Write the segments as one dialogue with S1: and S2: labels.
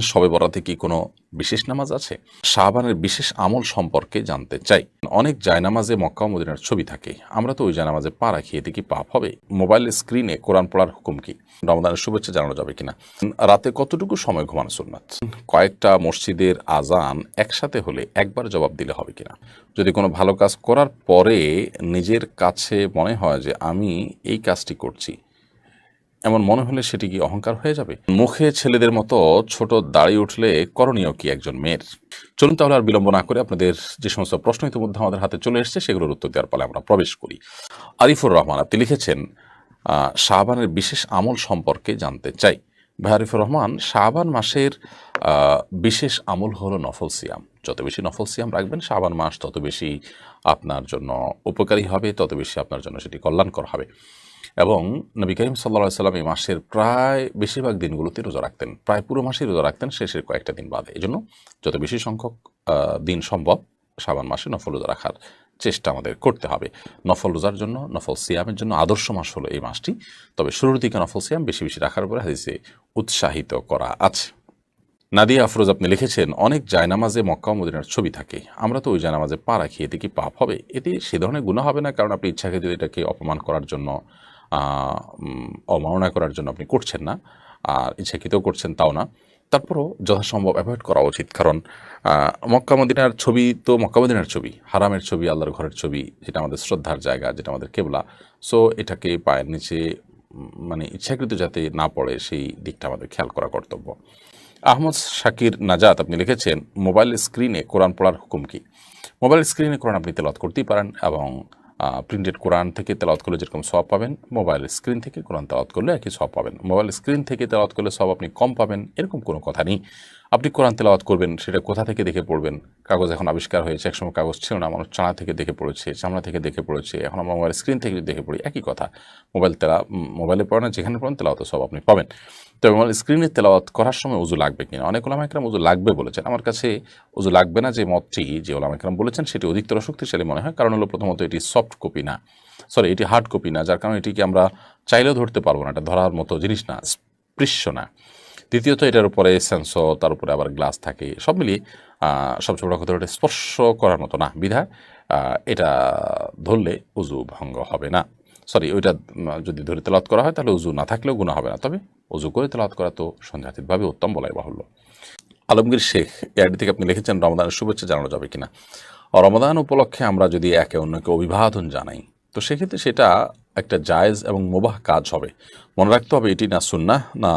S1: সবে বরাতে কি কোনো বিশেষ নামাজ আছে? শাহবানের বিশেষ আমল সম্পর্কে জানতে চাই। অনেক জায়নামাজে মক্কা মদিনার ছবি থাকে। আমরা তো ওই জায়নামাজে পা রাখি এতে কি পাপ হবে। মোবাইল স্ক্রিনে কোরআন পড়ার হুকুম কি? রমদানের শুভেচ্ছা জানানো যাবে কিনা? রাতে কতটুকু সময় ঘুমানো সুন্নাত? কয়েকটা মসজিদের আজান একসাথে হলে একবার জবাব দিলে হবে কিনা? যদি কোনো ভালো কাজ করার পরে নিজের কাছে মনে হয় যে আমি এই কাজটি করছি এমন মনে হলে সেটি কি অহংকার হয়ে যাবে? মুখে ছেলেদের মতো ছোট দাড়ি উঠলে করণীয় কি একজন মেয়ের? চলুন তাহলে আর বিলম্ব না করে আপনাদের যে সমস্ত প্রশ্ন ইতিমধ্যে আমাদের হাতে চলে এসেছে, সেগুলোর উত্তর দেওয়ার ফলে আমরা প্রবেশ করি। আরিফুর রহমান, আপনি লিখেছেন শাহবানের বিশেষ আমল সম্পর্কে জানতে চাই। ভাই আরিফুর রহমান শাহবান মাসের বিশেষ আমল হলো নফল সিয়াম। যত বেশি নফল সিয়াম রাখবেন শাহবান মাস তত বেশি আপনার জন্য উপকারী হবে, তত বেশি আপনার জন্য সেটি কল্যাণকর হবে। এবং নবী করিম সাল্লা সাল্লাম এই মাসের প্রায় বেশিরভাগ দিনগুলোতে রোজা রাখতেন। প্রায় পুরো মাসেই রোজা রাখতেন, শেষের কয়েকটা দিন বাদে। এই জন্য যত বেশি সংখ্যক দিন সম্ভব শাবান মাসে নফল রোজা রাখার চেষ্টা আমাদের করতে হবে। নফল রোজার জন্য, নফল সিয়ামের জন্য আদর্শ মাস হলো এই মাসটি। তবে শুরুর দিকে নফল সিয়াম বেশি বেশি রাখার উপরে হাদিসে উৎসাহিত করা আছে। নাদিয়া আফরোজ আপনি লিখেছেন, অনেক জায়নামাজে মক্কা মদিনার ছবি থাকে। আমরা তো ওই জায়নামাজে পা রাখি, এতে কি পাপ হবে? এতে সে ধরনের গুণা হবে না? কারণ আপনি ইচ্ছাকে যদি এটাকে অপমান করার জন্য অবমাননা করার জন্য আপনি করছেন না, আর ইচ্ছাকৃতও করছেন তাও না। তারপরও যথাসম্ভব অ্যাভয়েড করা উচিত, কারণ মক্কা মদিনার ছবি তো মক্কা মদিনার ছবি, হারামের ছবি, আল্লাহর ঘরের ছবি, যেটা আমাদের শ্রদ্ধার জায়গা, যেটা আমাদের কেবলা। সো এটাকে পায়ের নিচে মানে ইচ্ছাকৃত যাতে না পড়ে, সেই দিকটা আমাদের খেয়াল করা কর্তব্য। আহমদ শাকির নাজাত আপনি লিখেছেন, মোবাইল স্ক্রিনে কোরআন পড়ার হুকুম কি? মোবাইল স্ক্রিনে কোরআন আপনি তেলত করতেই পারেন এবং প্রিন্টেড কোরআন থেকে তেলাওয়াত করলে যেরকম সব পাবেন মোবাইল স্ক্রিন থেকে কোরআন তেলাওয়াত করলে একই সব পাবেন। মোবাইল স্ক্রিন থেকে তেলাওয়াত করলে সব আপনি কম পাবেন, এরকম কোনো কথা নেই। আপনি কোরআন তেলাওয়াত করবেন, সেটা কোথা থেকে দেখে পড়বেন? কাগজ এখন আবিষ্কার হয়েছে, একসময় কাগজ ছিল না, মানুষ চানা থেকে দেখে পড়েছে, চামড়া থেকে দেখে পড়েছে, এখন আমরা মোবাইল স্ক্রিন থেকে দেখে পড়ি, একই কথা। মোবাইল তেলা মোবাইলে পড়েন যেখানে পড়েন তেলাওয়াত সব আপনি পাবেন। তবে মোবাইল স্ক্রিনে তেলাওয়াত করার সময় উজু লাগবে কিনা? অনেক ওলামা একরাম উজু লাগবে বলেছেন। আমার কাছে উজু লাগবে না যে মতটি যে ওলামা একরাম বলেছেন, সেটি অধিকতর শক্তিশালী মনে হয়, কারণ হলো প্রথমত এটি সফট কপি না। সরি এটি হার্ড কপি না, যার কারণে এটিকে আমরা চাইলেও ধরতে পারব না, এটা ধরার মতো জিনিস না, স্পৃশ্য না। দ্বিতীয়ত, এটার উপরে সেন্সর তার উপরে আবার গ্লাস থাকে, সব মিলিয়ে সবচেয়ে বড় কথা এটা স্পর্শ করার মতো না বিধায় এটা ধরলে উজু ভঙ্গ হবে না। সরি ওইটা যদি ধরে তেলাত করা হয়, তাহলে উজু না থাকলেও গুণা হবে না, তবে উজু করে তেলাত করা তো সন্দেহাতীতভাবে উত্তম বলাই বাহুল্য। আলমগীর শেখ এআইডি থেকে আপনি লিখেছেন রমদানের শুভেচ্ছা জানানো যাবে কিনা? রমদান উপলক্ষে আমরা যদি একে অন্যকে অভিবাদন জানাই, তো সেক্ষেত্রে সেটা একটা জায়েজ এবং মোবাহ কাজ হবে। মনে রাখতে হবে, এটি না সুন্না না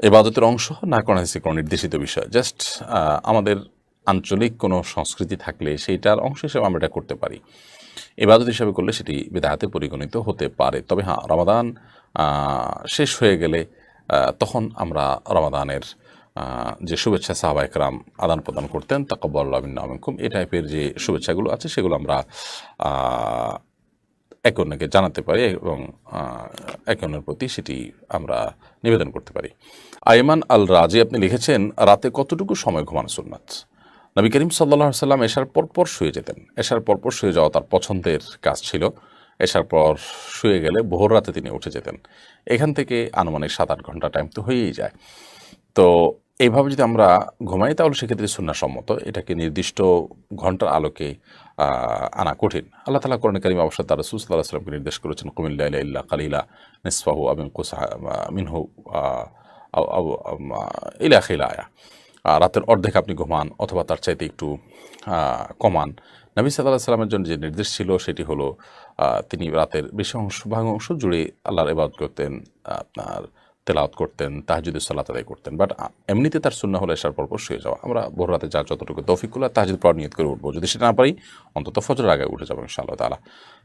S1: এবাদতের অংশ, না কোনো হাদিসে কোনো নির্দেশিত বিষয়। জাস্ট আমাদের আঞ্চলিক কোনো সংস্কৃতি থাকলে সেইটার অংশ হিসেবে আমরা এটা করতে পারি। এবাদত হিসাবে করলে সেটি বেদাহাতে পরিগণিত হতে পারে। তবে হ্যাঁ রমাদান শেষ হয়ে গেলে তখন আমরা রমাদানের যে শুভেচ্ছা সাহাবা একরাম আদান প্রদান করতেন তাকবল্লামিনকুম এই টাইপের যে শুভেচ্ছাগুলো আছে, সেগুলো আমরা একে অন্যকে জানাতে পারি এবং একে অন্যের প্রতি সেটি আমরা নিবেদন করতে পারি। আইমান আল রাজি আপনি লিখেছেন, রাতে কতটুকু সময় ঘুমানো সুন্নাত? নবী করিম সাল্লাহ সাল্লাম এশার পরপর শুয়ে যেতেন। এশার পরপর শুয়ে যাওয়া তার পছন্দের কাজ ছিল। এসার পর শুয়ে গেলে ভোর রাতে তিনি উঠে যেতেন। এখান থেকে আনুমানিক সাত আট ঘণ্টা টাইম তো হয়েই যায়। তো এইভাবে যদি আমরা ঘুমাই তাহলে সেক্ষেত্রে সুন্নাসম্মত এটাকে নির্দিষ্ট ঘণ্টার আলোকে আনা কঠিন। আল্লাহ তালা কোরআন করিম অবশ্য তার রসুল সাল্লাহ সাল্লামকে নির্দেশ করেছেন কুমিল্লা ইল্লা কালিলা নিসফাহু আবিন কুসা মিনহু ইলা খিলায়া। আহ, রাতের অর্ধেক আপনি ঘুমান অথবা তার চাইতে একটু কমান। নবী সাল্লাহ সাল্লামের জন্য যে নির্দেশ ছিল সেটি হলো তিনি রাতের বেশি অংশ ভাগ অংশ জুড়ে আল্লাহর ইবাদত করতেন আপনার তেলাওয়াত করতেন, তাহাজুদের সালাত আদায় করতেন। বাট এমনিতে তার সুন্না হলে এসার পর শুয়ে যাওয়া। আমরা ভোর রাতে যা যতটুকু তৌফিক করলে তাহাজুদ পর নিয়ত করে উঠবো। যদি সেটা না পারি, অন্তত ফজর আগে উঠে যাব ইনশাআল্লাহ তালা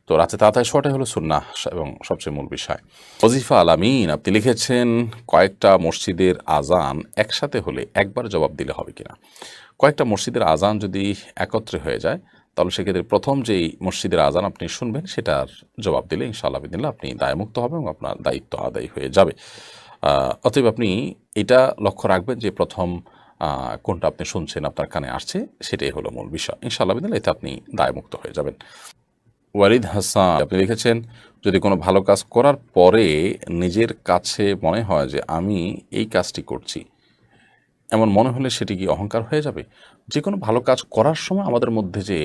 S1: তো রাতে তাড়াতাড়ি শোয়াটাই হলো সুন্না এবং সবচেয়ে মূল বিষয়। ওজিফা আলামিন আপনি লিখেছেন, কয়েকটা মসজিদের আজান একসাথে হলে একবার জবাব দিলে হবে কিনা? কয়েকটা মসজিদের আজান যদি একত্রে হয়ে যায়, তাহলে সেক্ষেত্রে প্রথম যেই মসজিদের আজান আপনি শুনবেন, সেটার জবাব দিলে ইনশাআল্লাহ আপনি দায়মুক্ত হবে এবং আপনার দায়িত্ব আদায় হয়ে যাবে। অতএব আপনি এটা লক্ষ্য রাখবেন যে প্রথম কোনটা আপনি শুনছেন, আপনার কানে আসছে, সেটাই হলো মূল বিষয়। ইনশাআল্লাহ বিদিল্লা এতে আপনি দায়মুক্ত হয়ে যাবেন। ওয়ারিদ হাসান, আপনি লিখেছেন, যদি কোনো ভালো কাজ করার পরে নিজের কাছে মনে হয় যে আমি এই কাজটি করছি, এমন মনে হলে সেটি কি অহংকার হয়ে যাবে? যে কোনো ভালো কাজ করার সময় আমাদের মধ্যে যে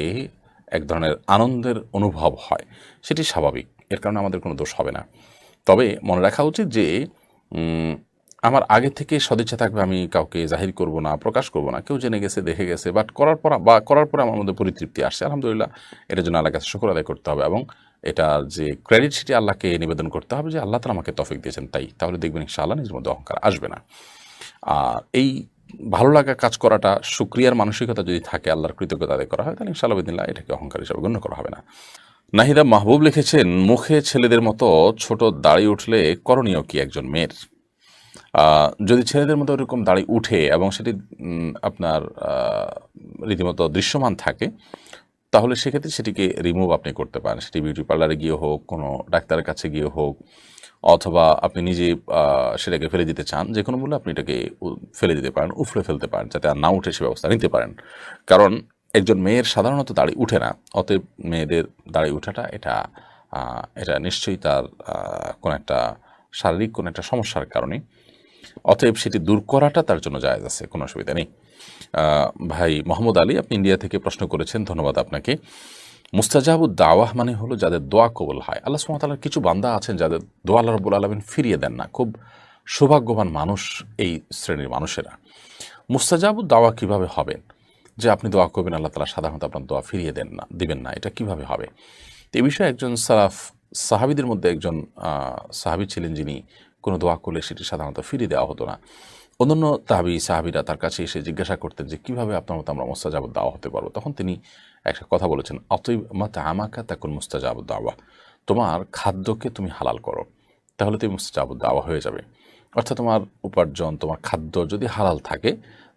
S1: এক ধরনের আনন্দের অনুভব হয়, সেটি স্বাভাবিক। এর কারণে আমাদের কোনো দোষ হবে না। তবে মনে রাখা উচিত যে আমার আগে থেকে সদিচ্ছা থাকবে আমি কাউকে জাহির করব না, প্রকাশ করব না। কেউ জেনে গেছে, দেখে গেছে বাট করার পর, বা করার পরে আমার মধ্যে পরিতৃপ্তি আসছে। আলহামদুলিল্লাহ এটার জন্য আল্লাহ কাছে শুকর আদায় করতে হবে এবং এটার যে ক্রেডিট সেটি আল্লাহকে নিবেদন করতে হবে যে আল্লাহ তালা আমাকে তফিক দিয়েছেন, তাই। তাহলে দেখবেন ইনশাআল্লাহ নিজের মধ্যে অহংকার আসবে না। আর এই ভালো লাগা কাজ করাটা, সুক্রিয়ার মানসিকতা যদি থাকে, আল্লাহর কৃতজ্ঞতা আদায় করা হয়, তাহলে ইনশাআল্লাহ বিদিল্লাহ এটাকে অহংকার হিসাবে গণ্য করা হবে না। নাহিদা মাহবুব লিখেছেন, মুখে ছেলেদের মতো ছোট দাড়ি উঠলে করণীয় কি একজন মেয়ের? যদি ছেলেদের মতো এরকম দাড়ি উঠে এবং সেটি আপনার রীতিমতো দৃশ্যমান থাকে, তাহলে সেক্ষেত্রে সেটিকে রিমুভ আপনি করতে পারেন। সেটি বিউটি পার্লারে গিয়ে হোক, কোনো ডাক্তারের কাছে গিয়ে হোক, অথবা আপনি নিজে সেটাকে ফেলে দিতে চান যে কোনো মূল্যে আপনি এটাকে ফেলে দিতে পারেন উফলে ফেলতে পারেন, যাতে আর না উঠে সে ব্যবস্থা নিতে পারেন। কারণ একজন মেয়ের সাধারণত দাড়ি উঠে না। অতএব মেয়েদের দাড়ি উঠাটা এটা এটা নিশ্চয়ই তার কোনো একটা শারীরিক, কোনো একটা সমস্যার কারণে অতএব সেটি দূর করাটা তার জন্য জায়েজ আছে, কোনো অসুবিধা নেই। ভাই মোহাম্মদ আলী, আপনি ইন্ডিয়া থেকে প্রশ্ন করেছেন, ধন্যবাদ আপনাকে। মুস্তাজাবুদ দাওয়াহ মানে হলো যাদের দোয়া কবল হয়। আল্লাহ সুমতালার কিছু বান্দা আছেন যাদের দোয়া আল্লাহ রবুল আলমিন ফিরিয়ে দেন না। খুব সৌভাগ্যবান মানুষ এই শ্রেণির মানুষেরা। মুস্তাজাবুদ দাওয়া কীভাবে হবেন? যে আপনি দোয়া করবেন, আল্লাহ তালা সাধারণত আপনার দোয়া ফিরিয়ে দেন না, দিবেন না। এটা কীভাবে হবে? তো এই বিষয়ে একজন সারাফ সাহাবিদের মধ্যে একজন সাহাবি ছিলেন যিনি কোনো দোয়া করলে সেটি সাধারণত ফিরিয়ে দেওয়া হতো না। অন্যান্য তাহাবি সাহাবিরা তার কাছে এসে জিজ্ঞাসা করতেন যে, কীভাবে আপনার মতো আমরা মুস্তাজাবুদ দাওয়া হতে পারব? তখন তিনি একটা কথা বলেছেন অতএব মাতা আমাকা তাকুন মুস্তাজাবুদ দাওয়া। তোমার খাদ্যকে তুমি হালাল করো, তাহলে তুমি মুস্তাজাবুদ দাওয়া হয়ে যাবে। অর্থাৎ তোমার উপার্জন, তোমার খাদ্য যদি হালাল থাকে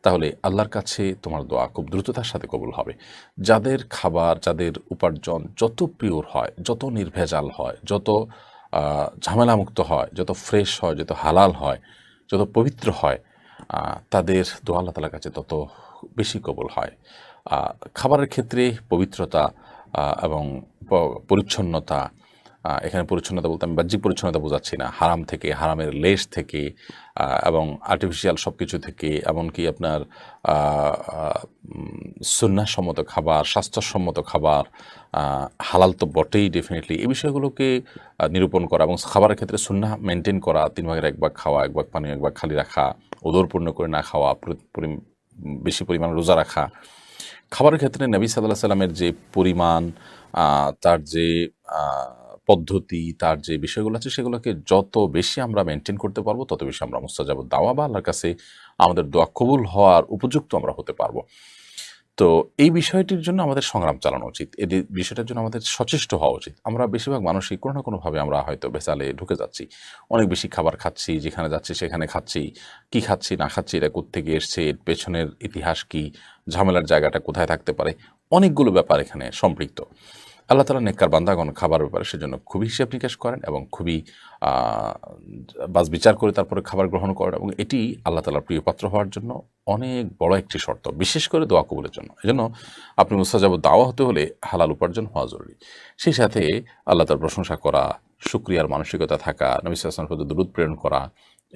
S1: তাহলে আল্লাহর কাছে তোমার দোয়া খুব দ্রুততার সাথে কবুল হবে। যাদের খাবার, যাদের উপার্জন যত পিওর হয়, যত নির্ভেজাল হয়, যত ঝামেলামুক্ত হয়, যত ফ্রেশ হয়, যত হালাল হয়, যত পবিত্র হয় তাদের দোয়া আল্লাহ তালার কাছে তত বেশি কবল হয়। খাবারের ক্ষেত্রে পবিত্রতা এবং পরিচ্ছন্নতা এখানে পরিচ্ছন্নতা বলতে আমি বাহ্যিক পরিচ্ছন্নতা বোঝাচ্ছি না। হারাম থেকে, হারামের লেশ থেকে এবং আর্টিফিশিয়াল সব কিছু থেকে, এমনকি আপনার সুন্নাসম্মত খাবার, স্বাস্থ্যসম্মত খাবার হালাল তো বটেই ডেফিনেটলি এই বিষয়গুলোকে নিরূপণ করা এবং খাবারের ক্ষেত্রে সুন্না মেনটেন করা, তিন ভাগের এক ভাগ খাওয়া, এক ভাগ পানি এক ভাগ খালি রাখা, ওদরপূর্ণ করে না খাওয়া বেশি পরিমাণ রোজা রাখা। খাবারের ক্ষেত্রে নবী সাল্লাহ সাল্লামের যে পরিমাণ তার যে পদ্ধতি, তার যে বিষয়গুলো আছে সেগুলোকে যত বেশি আমরা মেনটেন করতে পারব, তত বেশি আমরা মুস্তাজাব দাওয়া বা আল্লাহর কাছে আমাদের দোয়া কবুল হওয়ার উপযুক্ত আমরা হতে পারব। তো এই বিষয়টির জন্য আমাদের সংগ্রাম চালানো উচিত। এই বিষয়টার জন্য আমাদের সচেষ্ট হওয়া উচিত। আমরা বেশিরভাগ মানুষই কোনো না কোনোভাবে আমরা হয়তো বেসালে ঢুকে যাচ্ছি। অনেক বেশি খাবার খাচ্ছি, যেখানে যাচ্ছি সেখানে খাচ্ছি। কি খাচ্ছি, না খাচ্ছি, এটা কোত্থেকে এসছে, এর পেছনের ইতিহাস কি, ঝামেলার জায়গাটা কোথায় থাকতে পারে? অনেকগুলো ব্যাপার এখানে সম্পৃক্ত। আল্লাহ তালা নেককার বান্দাগণ খাবার ব্যাপারে সেজন্য খুবই হিসেব নিকাশ করেন এবং খুবই বাস বিচার করে তারপরে খাবার গ্রহণ করেন এবং এটি আল্লাহ তালার প্রিয় পাত্র হওয়ার জন্য অনেক বড় একটি শর্ত, বিশেষ করে দোয়া কবুলের জন্য। এজন্য আপনি মুস্তাজাব দাওয়া হতে হলে হালাল উপার্জন হওয়া জরুরি। সেই সাথে আল্লাহ তার প্রশংসা করা সুক্রিয়ার মানসিকতা থাকা, নবী সাল্লামের প্রতি দূরত প্রেরণ করা,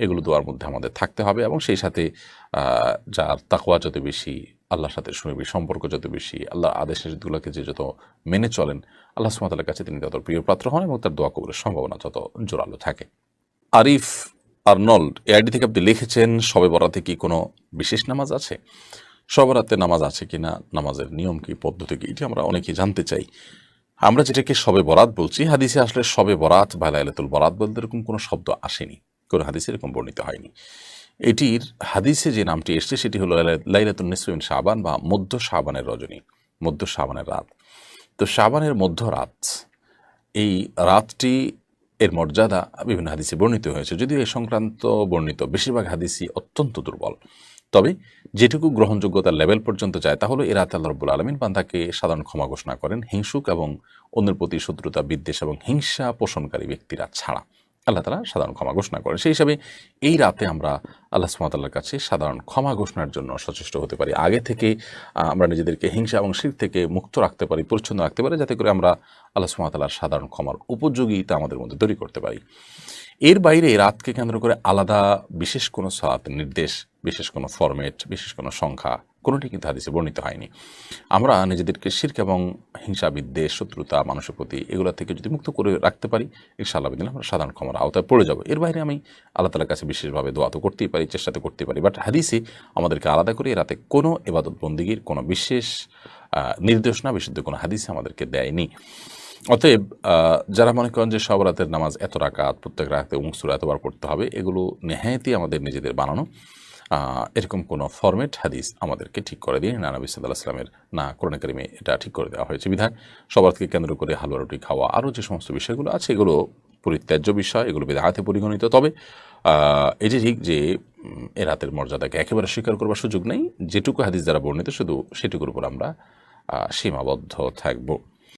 S1: এগুলো দোয়ার মধ্যে আমাদের থাকতে হবে এবং সেই সাথে যার তাকওয়া যত বেশি আল্লাহর সাথে সুনিবিড় সম্পর্ক যত বেশি আল্লাহ আদেশ নিষেধগুলোকে যে যত মেনে চলেন, আল্লাহ সুমাতালের কাছে তিনি তত প্রিয় পাত্র হন এবং তার দোয়া কবুলের সম্ভাবনা যত জোরালো থাকে। আরিফ আর্নল্ড এআইডি থেকে আপনি লিখেছেন, সবে বরাতে কি কোনো বিশেষ নামাজ আছে? সবরাতে নামাজ আছে কি না নামাজের নিয়ম কি, পদ্ধতি কি, এটি আমরা অনেকেই জানতে চাই। আমরা যেটাকে সবে বরাত বলছি, হাদিসে আসলে সবে বরাত বা লাইলাতুল বরাত বলতে এরকম কোনো শব্দ আসেনি, কোনো হাদিসে এরকম বর্ণিত হয়নি। এটির হাদিসে যে নামটি এসছে, সেটি হলো লাইলা- লাইলাতুল নিসফিন শাবান বা মধ্য শাবানের রজনী, মধ্য শাবানের রাত। তো শাবানের মধ্য রাত, এই রাতটি এর মর্যাদা বিভিন্ন হাদিসে বর্ণিত হয়েছে। যদিও এ সংক্রান্ত বর্ণিত, বেশিরভাগ হাদিসই অত্যন্ত দুর্বল। তবে যেটুকু গ্রহণযোগ্যতার লেভেল পর্যন্ত যায়, তা হলো এ রাতে আল্লাহ রব্বুল আলমিন বান্দাকে সাধারণ ক্ষমা ঘোষণা করেন, হিংসুক এবং অন্যের প্রতি শত্রুতা বিদ্বেষ এবং হিংসা পোষণকারী ব্যক্তিরা ছাড়া। আল্লাহ তালা সাধারণ ক্ষমা ঘোষণা করেন। সেই হিসাবে এই রাতে আমরা আল্লাহ সুমাতাল্লাহর কাছে সাধারণ ক্ষমা ঘোষণার জন্য সচেষ্ট হতে পারি। আগে থেকে আমরা নিজেদেরকে হিংসা এবং শির থেকে মুক্ত রাখতে পারি, পরিচ্ছন্ন রাখতে পারি, যাতে করে আমরা আল্লাহ সুমাতাল্লাহর সাধারণ ক্ষমার উপযোগিতা আমাদের মধ্যে তৈরি করতে পারি। এর বাইরে রাতকে কেন্দ্র করে আলাদা বিশেষ কোনো সালাত নির্দেশ, বিশেষ কোনো ফরম্যাট, বিশেষ কোনো সংখ্যা কোনোটি কিন্তু হাদিসে বর্ণিত হয়নি। আমরা নিজেদেরকে শির্ক এবং হিংসা বিদ্বেষ শত্রুতা, মানুষের প্রতি এগুলো থেকে যদি মুক্ত করে রাখতে পারি, ইনশাআল্লাহ দিন আমরা সাধারণ ক্ষমার আওতায় পড়ে যাব। এর বাইরে আমি আল্লাহ তালার কাছে বিশেষভাবে দোয়া তো করতেই পারি, চেষ্টা তো করতেই পারি। বাট হাদিসে আমাদেরকে আলাদা করে রাতে কোনো এবাদত বন্দিগির কোনো বিশেষ নির্দেশনা বিশুদ্ধ কোনো হাদিসে আমাদেরকে দেয়নি। অতএব যারা মনে করেন যে সব রাতের নামাজ এত রাকাত, প্রত্যেক রাতে উংসুরা এতবার পড়তে হবে, এগুলো নেহায়তই আমাদের নিজেদের বানানো। এরকম কোনো ফরম্যাট হাদিস আমাদেরকে ঠিক করে দিয়ে নানা বিসাদ ইসলামের না, কোরআন কারিমে এটা ঠিক করে দেওয়া হয়েছে। বিধায় সবারকে কেন্দ্র করে হালুয়া, রুটি, খাওয়া, আরও যে সমস্ত বিষয়গুলো আছে, এগুলো পরিত্যাজ্য বিষয়, এগুলো বেদাহাতে পরিগণিত। তবে এটি ঠিক যে এ রাতের মর্যাদাকে একেবারে স্বীকার করবার সুযোগ নেই। যেটুকু হাদিস দ্বারা বর্ণিত, শুধু সেটুকুর উপর আমরা সীমাবদ্ধ থাকব।